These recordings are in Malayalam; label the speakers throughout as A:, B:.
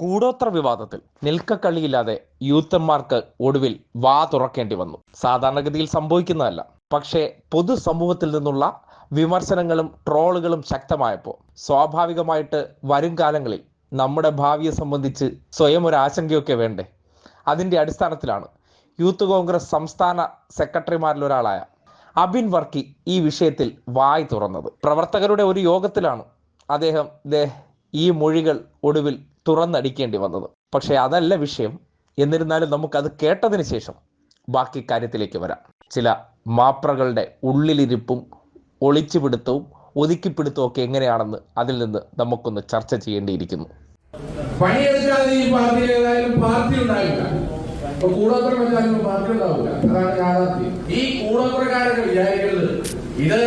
A: കൂടോത്ര വിവാദത്തിൽ നിൽക്കക്കളിയില്ലാതെ യൂത്തന്മാർക്ക് ഒടുവിൽ വാ തുറക്കേണ്ടി വന്നു. സാധാരണഗതിയിൽ സംഭവിക്കുന്നതല്ല. പക്ഷേ പൊതുസമൂഹത്തിൽ നിന്നുള്ള വിമർശനങ്ങളും ട്രോളുകളും ശക്തമായപ്പോൾ സ്വാഭാവികമായിട്ട് വരും കാലങ്ങളിൽ നമ്മുടെ ഭാവിയെ സംബന്ധിച്ച് സ്വയം ഒരു ആശങ്കയൊക്കെ വേണ്ടേ? അതിന്റെ അടിസ്ഥാനത്തിലാണ് യൂത്ത് കോൺഗ്രസ് സംസ്ഥാന സെക്രട്ടറിമാരിൽ ഒരാളായ അബിൻ വർക്കി ഈ വിഷയത്തിൽ വായി തുറന്നത്. പ്രവർത്തകരുടെ ഒരു യോഗത്തിലാണ് അദ്ദേഹം ഈ മൊഴികൾ ഒടുവിൽ തുറന്നടിക്കേണ്ടി വന്നത്. പക്ഷേ അതല്ല വിഷയം. എന്നിരുന്നാലും നമുക്കത് കേട്ടതിന് ശേഷം ബാക്കി കാര്യത്തിലേക്ക് വരാം. ചില മാപ്രകളുടെ ഉള്ളിലിരിപ്പും ഒളിച്ചുപിടുത്തവും ഒതുക്കിപ്പിടുത്തവും ഒക്കെ എങ്ങനെയാണെന്ന് അതിൽ നിന്ന് നമുക്കൊന്ന് ചർച്ച ചെയ്യേണ്ടിയിരിക്കുന്നു.
B: പണിയെടുക്കാതെ ഈ പാർട്ടിയിൽ ഏതായാലും പാർട്ടി ഉണ്ടാവില്ല. ഇപ്പൊ കൂടോത്രം വെച്ചാലും പാർട്ടി ഉണ്ടാവില്ല. അതാണ് ഈ കൂടോത്രക്കാരൊക്കെ വിചാരിക്കുന്നത് ഇത്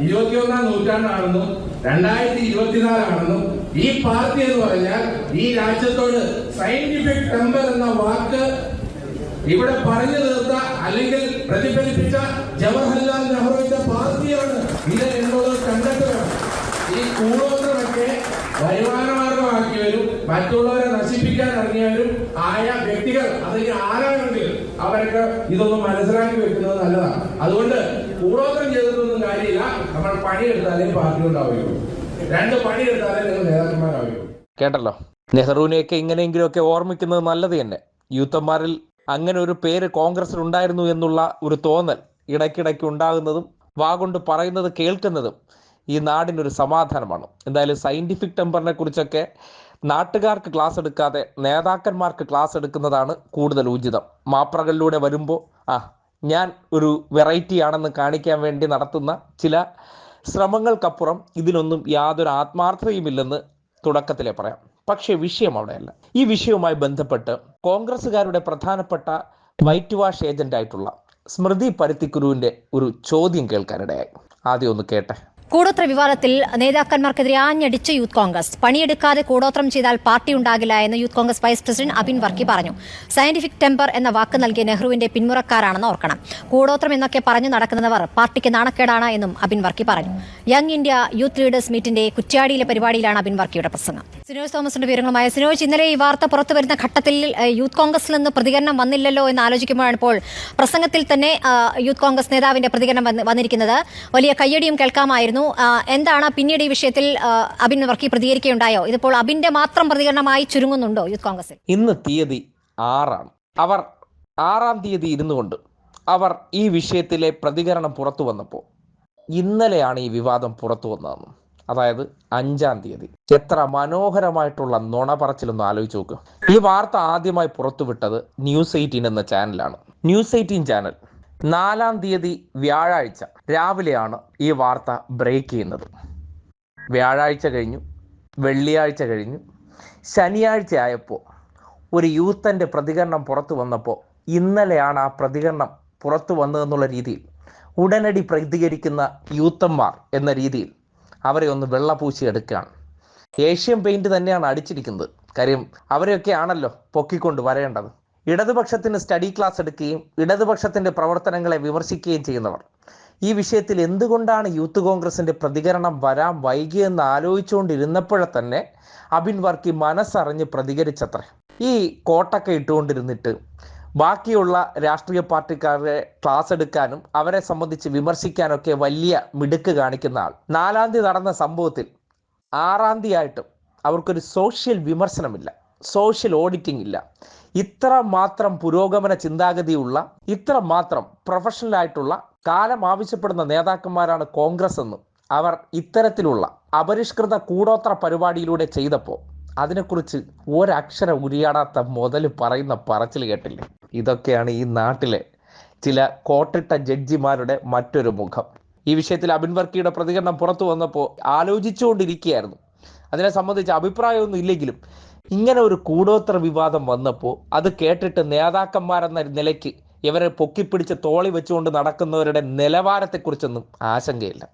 B: ഇരുപത്തിയൊന്നാം നൂറ്റാണ്ടാണെന്നും രണ്ടായിരത്തി ഇരുപത്തിനാലാണെന്നും ഈ പാർട്ടി എന്ന് പറഞ്ഞാൽ ഈ രാജ്യത്തോട് സയന്റിഫിക് ടെമ്പർ എന്ന വാക്ക് ഇവിടെ പറഞ്ഞു തീർത്ത അല്ലെങ്കിൽ പ്രതിഫലിപ്പിച്ച ജവഹർലാൽ നെഹ്റുവിന്റെ പാർട്ടിയാണ് ഇത് എന്നുള്ളത് കണ്ടെത്തുകയാണ് ഈ കൂടോത്രമൊക്കെ വരുമാനമാർഗമാക്കിയവരും മറ്റുള്ളവരെ നശിപ്പിക്കാൻ ഇറങ്ങിയവരും ആയ വ്യക്തികൾ അല്ലെങ്കിൽ ആരാണെങ്കിലും അവരൊക്കെ ഇതൊന്നും മനസ്സിലാക്കി വെക്കുന്നത് നല്ലതാണ്. അതുകൊണ്ട് കൂടോത്രം ചെയ്തിട്ടൊന്നും കാര്യമില്ല. നമ്മൾ പണിയെടുത്താലേ പാർട്ടി ഉണ്ടാവുകയുള്ളൂ. രണ്ട് പണിയെടുത്താലേ നിങ്ങൾ നേതാക്കന്മാരാവുകയുള്ളൂ.
A: കേട്ടല്ലോ? നെഹ്റുവിനെയൊക്കെ ഇങ്ങനെയെങ്കിലുമൊക്കെ ഓർമ്മിക്കുന്നത് നല്ലത് തന്നെ. യൂത്തന്മാരിൽ അങ്ങനെ ഒരു പേര് കോൺഗ്രസിൽ ഉണ്ടായിരുന്നു എന്നുള്ള ഒരു തോന്നൽ ഇടയ്ക്കിടയ്ക്ക് ഉണ്ടാകുന്നതും വാ കൊണ്ട് പറയുന്നത് കേൾക്കുന്നതും ഈ നാടിനൊരു സമാധാനമാണ്. എന്തായാലും സയന്റിഫിക് ടെമ്പറിനെ കുറിച്ചൊക്കെ നാട്ടുകാർക്ക് ക്ലാസ് എടുക്കാതെ നേതാക്കന്മാർക്ക് ക്ലാസ് എടുക്കുന്നതാണ് കൂടുതൽ ഉചിതം മാപ്രകളിലൂടെ വരുമ്പോൾ ആ ഞാൻ ഒരു വെറൈറ്റി ആണെന്ന് കാണിക്കാൻ വേണ്ടി നടത്തുന്ന ചില ശ്രമങ്ങൾക്കപ്പുറം ഇതിനൊന്നും യാതൊരു ആത്മാർത്ഥതയുമില്ലെന്ന് തുടക്കത്തിലെ പറയാം. പക്ഷേ വിഷയം അവിടെയല്ല. ഈ വിഷയവുമായി ബന്ധപ്പെട്ട് കോൺഗ്രസ്സുകാരുടെ പ്രധാനപ്പെട്ട വൈറ്റ് വാഷ് ഏജന്റ് ആയിട്ടുള്ള സ്മൃതി പരുത്തിക്കുരുവിന്റെ ഒരു ചോദ്യം കേൾക്കാനിടയായി. ആദ്യം ഒന്ന് കേട്ടെ.
C: കൂടോത്ര വിവാദത്തിൽ നേതാക്കന്മാർക്കെതിരെ ആഞ്ഞടിച്ച യൂത്ത് കോൺഗ്രസ്. പണിയെടുക്കാതെ കൂടോത്രം ചെയ്താൽ പാർട്ടി ഉണ്ടാകില്ല എന്ന് youth Congress vice president Abin Varkey പറഞ്ഞു. സയന്റിഫിക് ടെമ്പർ എന്ന വാക്ക് നൽകിയ നെഹ്റുവിന്റെ പിന്മുറക്കാരാണെന്ന് ഓർക്കണം. കൂടോത്രം എന്നൊക്കെ പറഞ്ഞു നടക്കുന്നവർ പാർട്ടിക്ക് നാണക്കേടാണ് എന്നും അബിൻ വർക്കി പറഞ്ഞു. യങ് ഇന്ത്യ യൂത്ത് ലീഡേഴ്സ് മീറ്റിന്റെ കുറ്റ്യാടിയിലെ പരിപാടിയിലാണ് അബിൻ വർക്കിയുടെ പ്രസംഗം. സിനോജ് തോമസിന്റെ വിവരങ്ങളുമായ സിനോജ് ഇന്നലെ ഈ വാർത്ത പുറത്തു വരുന്ന ഘട്ടത്തിൽ യൂത്ത് കോൺഗ്രസിൽ നിന്ന് പ്രതികരണം വന്നില്ലല്ലോ എന്ന് ആലോചിക്കുമ്പോഴാണ് ഇപ്പോൾ പ്രസംഗത്തിൽ തന്നെ യൂത്ത് കോൺഗ്രസ് നേതാവിന്റെ പ്രതികരണം വന്ന് വന്നിരിക്കുന്നത്. വലിയ കയ്യടിയും കേൾക്കാമായിരുന്നു. ആ, എന്താണ് പിന്നീട് ഈ വിഷയത്തിൽ അബിൻ വർക്കി പ്രതികരിക്കുകയുണ്ടായോ? ഇതിപ്പോൾ അബിന്റെ മാത്രം പ്രതികരണമായി ചുരുങ്ങുന്നുണ്ടോ യൂത്ത് കോൺഗ്രസിൽ?
A: ഇന്ന് തീയതി ആറാണ്. അവർ ആറാം തീയതി ഇരുന്നു കൊണ്ട് അവർ ഈ വിഷയത്തിലെ പ്രതികരണം പുറത്തു വന്നപ്പോൾ ഇന്നലെയാണ് ഈ വിവാദം പുറത്തു വന്നതെന്ന്. അതായത് അഞ്ചാം തീയതി. എത്ര മനോഹരമായിട്ടുള്ള നുണ പറച്ചിലൊന്ന് ആലോചിച്ച് നോക്കുക ഈ വാർത്ത ആദ്യമായി പുറത്തുവിട്ടത് ന്യൂസ് എയ്റ്റീൻ എന്ന ചാനലാണ്. ന്യൂസ് എയ്റ്റീൻ ചാനൽ നാലാം തീയതി വ്യാഴാഴ്ച രാവിലെയാണ് ഈ വാർത്ത ബ്രേക്ക് ചെയ്യുന്നത്. വ്യാഴാഴ്ച കഴിഞ്ഞു വെള്ളിയാഴ്ച കഴിഞ്ഞു. ശനിയാഴ്ച ആയപ്പോൾ ഒരു യൂത്തന്റെ പ്രതികരണം പുറത്തു വന്നപ്പോൾ ഇന്നലെയാണ് ആ പ്രതികരണം പുറത്തു വന്നതെന്നുള്ള രീതിയിൽ ഉടനടി പ്രതികരിക്കുന്ന യൂത്തന്മാർ എന്ന രീതിയിൽ അവരെ ഒന്ന് വെള്ളപൂശി എടുക്കുകയാണ്. ഏഷ്യൻ പെയിന്റ് തന്നെയാണ് അടിച്ചിരിക്കുന്നത്. കാര്യം അവരെയൊക്കെ ആണല്ലോ പൊക്കിക്കൊണ്ട് വരേണ്ടത്. ഇടതുപക്ഷത്തിന് സ്റ്റഡി ക്ലാസ് എടുക്കുകയും ഇടതുപക്ഷത്തിന്റെ പ്രവർത്തനങ്ങളെ വിമർശിക്കുകയും ചെയ്യുന്നവർ. ഈ വിഷയത്തിൽ എന്തുകൊണ്ടാണ് യൂത്ത് കോൺഗ്രസിന്റെ പ്രതികരണം വരാൻ വൈകിയെന്ന് ആലോചിച്ചുകൊണ്ടിരുന്നപ്പോഴെ തന്നെ അബിൻ വർക്കി മനസ്സറിഞ്ഞ് പ്രതികരിച്ചത്രേ. ഈ കോട്ടൊക്കെ ഇട്ടുകൊണ്ടിരുന്നിട്ട് ബാക്കിയുള്ള രാഷ്ട്രീയ പാർട്ടിക്കാരെ ക്ലാസ് എടുക്കാനും അവരെ സംബന്ധിച്ച് വിമർശിക്കാനൊക്കെ വലിയ മിടുക്ക് കാണിക്കുന്ന ആൾ. നാലാം തീയതി നടന്ന സംഭവത്തിൽ ആറാം തീയതി ആയിട്ടും അവർക്കൊരു സോഷ്യൽ വിമർശനമില്ല. സോഷ്യൽ ഓഡിറ്റിംഗ് ഇല്ല. ഇത്ര മാത്രം പുരോഗമന ചിന്താഗതിയുള്ള ഇത്ര മാത്രം പ്രൊഫഷണൽ ആയിട്ടുള്ള കാലം ആവശ്യപ്പെടുന്ന നേതാക്കന്മാരാണ് കോൺഗ്രസ് എന്നും അവർ ഇത്തരത്തിലുള്ള അപരിഷ്കൃത കൂടോത്ര പരിപാടിയിലൂടെ ചെയ്തപ്പോൾ അതിനെക്കുറിച്ച് ഒരക്ഷരം ഉരിയാടാത്ത മുതൽ പറയുന്ന പറച്ചിൽ കേട്ടില്ലേ? ഇതൊക്കെയാണ് ഈ നാട്ടിലെ ചില കോട്ടിട്ട ജഡ്ജിമാരുടെ മറ്റൊരു മുഖം. ഈ വിഷയത്തിൽ അബിൻ വർക്കിയുടെ പ്രതികരണം പുറത്തു വന്നപ്പോൾ ആലോചിച്ചുകൊണ്ടിരിക്കുകയായിരുന്നു. അതിനെ സംബന്ധിച്ച് അഭിപ്രായമൊന്നും ഇല്ലെങ്കിലും ഇങ്ങനെ ഒരു കൂടോത്ര വിവാദം വന്നപ്പോൾ അത് കേട്ടിട്ട് നേതാക്കന്മാരെന്ന നിലയ്ക്ക് ഇവരെ പൊക്കിപ്പിടിച്ച് തോളി വെച്ചുകൊണ്ട് നടക്കുന്നവരുടെ നിലവാരത്തെക്കുറിച്ചൊന്നും ആശങ്കയില്ല.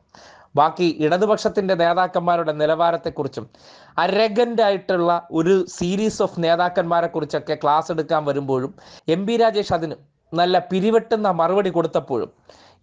A: ബാക്കി ഇടതുപക്ഷത്തിന്റെ നേതാക്കന്മാരുടെ നിലവാരത്തെക്കുറിച്ചും അരഗന്റായിട്ടുള്ള ഒരു സീരീസ് ഓഫ് നേതാക്കന്മാരെ കുറിച്ചൊക്കെ ക്ലാസ് എടുക്കാൻ വരുമ്പോഴും എം പി രാജേഷ് അതിന് നല്ല പിരിവെട്ടുന്ന മറുപടി കൊടുത്തപ്പോഴും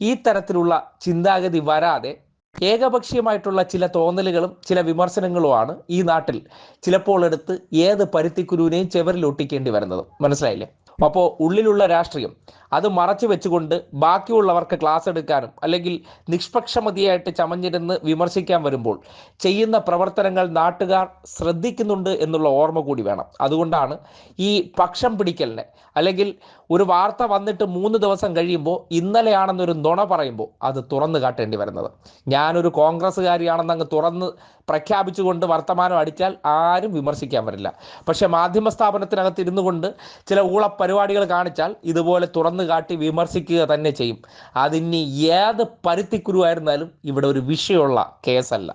A: ഈ തരത്തിലുള്ള ചിന്താഗതി വരാതെ ഏകപക്ഷീയമായിട്ടുള്ള ചില തോന്നലുകളും ചില വിമർശനങ്ങളുമാണ് ഈ നാട്ടിൽ ചിലപ്പോൾ എടുത്ത് ഏത് പരുത്തിക്കുരുവിനെയും ചെവരിൽ ഒട്ടിക്കേണ്ടി വരുന്നത്. മനസ്സിലായില്ലേ? അപ്പോൾ ഉള്ളിലുള്ള രാഷ്ട്രീയം അത് മറച്ചു വെച്ചുകൊണ്ട് ബാക്കിയുള്ളവർക്ക് ക്ലാസ് എടുക്കാനും അല്ലെങ്കിൽ നിഷ്പക്ഷമതിയായിട്ട് ചമഞ്ഞിരുന്ന് വിമർശിക്കാൻ വരുമ്പോൾ ചെയ്യുന്ന പ്രവർത്തനങ്ങൾ നാട്ടുകാർ ശ്രദ്ധിക്കുന്നുണ്ട് എന്നുള്ള ഓർമ്മ കൂടി വേണം. അതുകൊണ്ടാണ് ഈ പക്ഷം പിടിക്കലിനെ അല്ലെങ്കിൽ ഒരു വാർത്ത വന്നിട്ട് മൂന്ന് ദിവസം കഴിയുമ്പോൾ ഇന്നലെയാണെന്നൊരു നുണ പറയുമ്പോൾ അത് തുറന്നു കാട്ടേണ്ടി വരുന്നത്. ഞാനൊരു കോൺഗ്രസ്സുകാരിയാണെന്ന് അങ്ങ് തുറന്ന് പ്രഖ്യാപിച്ചുകൊണ്ട് വർത്തമാനം അടിച്ചാൽ ആരും വിമർശിക്കാൻ വരില്ല. പക്ഷേ മാധ്യമ സ്ഥാപനത്തിനകത്ത് ഇരുന്നു കൊണ്ട് ചില ഊള പരിപാടികൾ കാണിച്ചാൽ ഇതുപോലെ തുറന്നു കാട്ടി വിമർശിക്കുക തന്നെ ചെയ്യും. അതിനി ഏത് പരുത്തിക്കുരുവായിരുന്നാലും ഇവിടെ ഒരു വിഷയമുള്ള കേസല്ല.